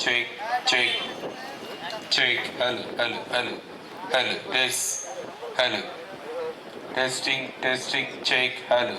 check, check, check. Hello, hello, hello, hello. Test, hello. Testing, testing, check. Hello.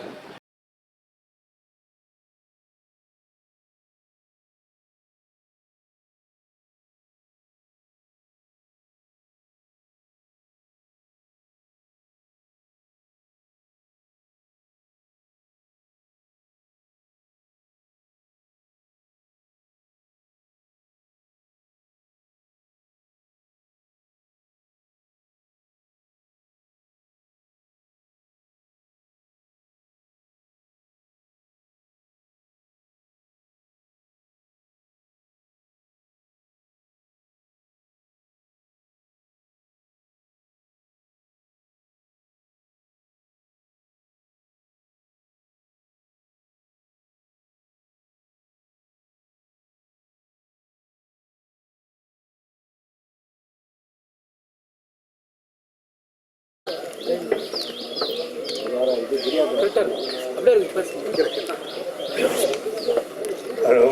Hello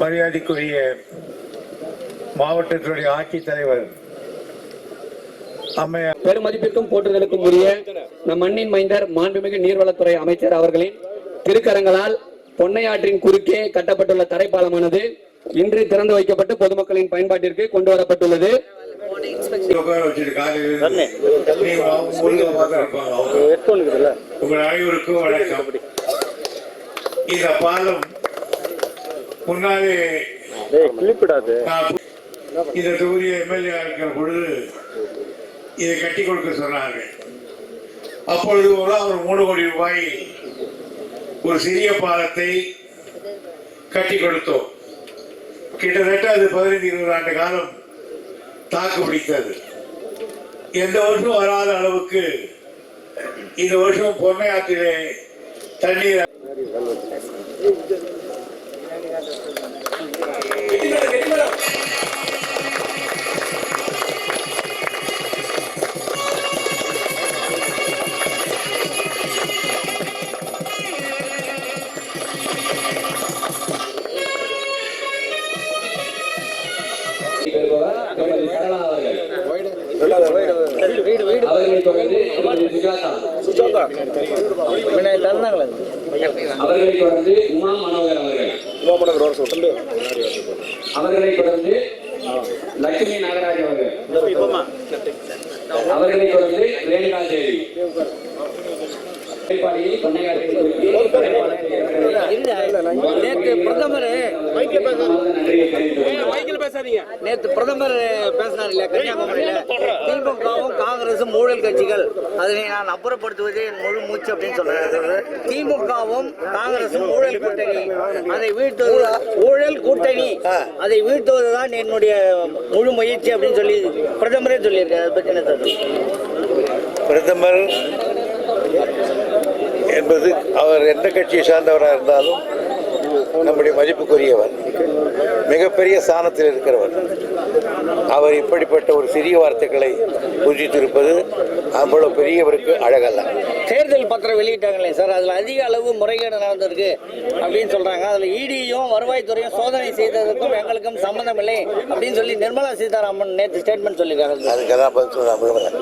மரியாதைக்குரிய மாவட்டத்தினுடைய ஆட்சித்தலைவர் பெருமதிப்பிற்கும் போற்றுதலுக்கும் உரிய நம் மண்ணின் மைந்தர் மாண்புமிகு நீர்வளத்துறை அமைச்சர் அவர்களின் திருக்கரங்களால் பொன்னையாற்றின் குறுக்கே கட்டப்பட்டுள்ள தரைப்பாலமானது இன்று திறந்து வைக்கப்பட்டு பொதுமக்களின் பயன்பாட்டிற்கு கொண்டு வரப்பட்டுள்ளது. உங்கள் அனைவருக்கும் வணக்கம். இந்த பாலம் முன்னாலே இந்த தொகுதி எம்எல்ஏ இருக்கிற பொழுது இதை கட்டி கொடுக்க சொன்னாங்க அப்பொழுது ஒரு ஒரு மூணு கோடி ரூபாய் ஒரு சிறிய பாலத்தை கட்டி கொடுத்தோம். கிட்டத்தட்ட அது பதினைந்து இருபது ஆண்டு காலம் தாக்கு பிடித்தது எந்த வருஷம் வராத அளவுக்கு இந்த வருஷம் பொன்னையாற்றிலே தண்ணீர் Thank you. திருமதி சுஜாதா அவர்களை தொடர்ந்து உமா மனோகர் அவர்கள் அவர்களை தொடர்ந்து லட்சுமி நாகராஜ் அவர்கள் அவர்களை தொடர்ந்து ரேணுகா தேவி நேற்று பிரதமர் நேற்று பிரதமர் பேசினார் இல்லையா கன்னியாகுமரியில திமுகவும் காங்கிரசும் ஊழல் கட்சிகள். அதனை நான் அப்புறப்படுத்துவதே என் முழு மூச்சு அப்படின்னு சொல்றாரு. திமுகவும் காங்கிரசும் ஊழல் கூட்டணி. அதை வீழ்த்துவது ஊழல் கூட்டணி. அதை வீழ்த்துவதுதான் என்னுடைய முழு முயற்சி அப்படின்னு சொல்லி பிரதமரே சொல்லியிருக்காரு. அதை என்ன சார் பிரதமர் என்பது அவர் எந்த கட்சியை சார்ந்தவராக இருந்தாலும் நம்முடைய மதிப்புக்குரியவர் மிகப்பெரிய ஸ்தானத்தில் இருக்கிறவர். அவர் இப்படிப்பட்ட ஒரு சிறிய வார்த்தைகளை புரிஞ்சித்திருப்பது அவ்வளவு பெரியவருக்கு அழகல்ல. தேர்தல் பத்திரம் வெளியிட்டாங்களே சார் அதில் அதிக அளவு முறைகேடு நடந்திருக்கு அப்படின்னு சொல்றாங்க. அதில் இடியும் வருவாய்த்துறையும் சோதனை செய்ததற்கும் எங்களுக்கும் சம்மந்தம் இல்லை அப்படின்னு சொல்லி நிர்மலா சீதாராமன் நேற்று ஸ்டேட்மெண்ட் சொல்லியிருக்காங்க. அதுக்கு தான் பதில் விரும்புகிறேன்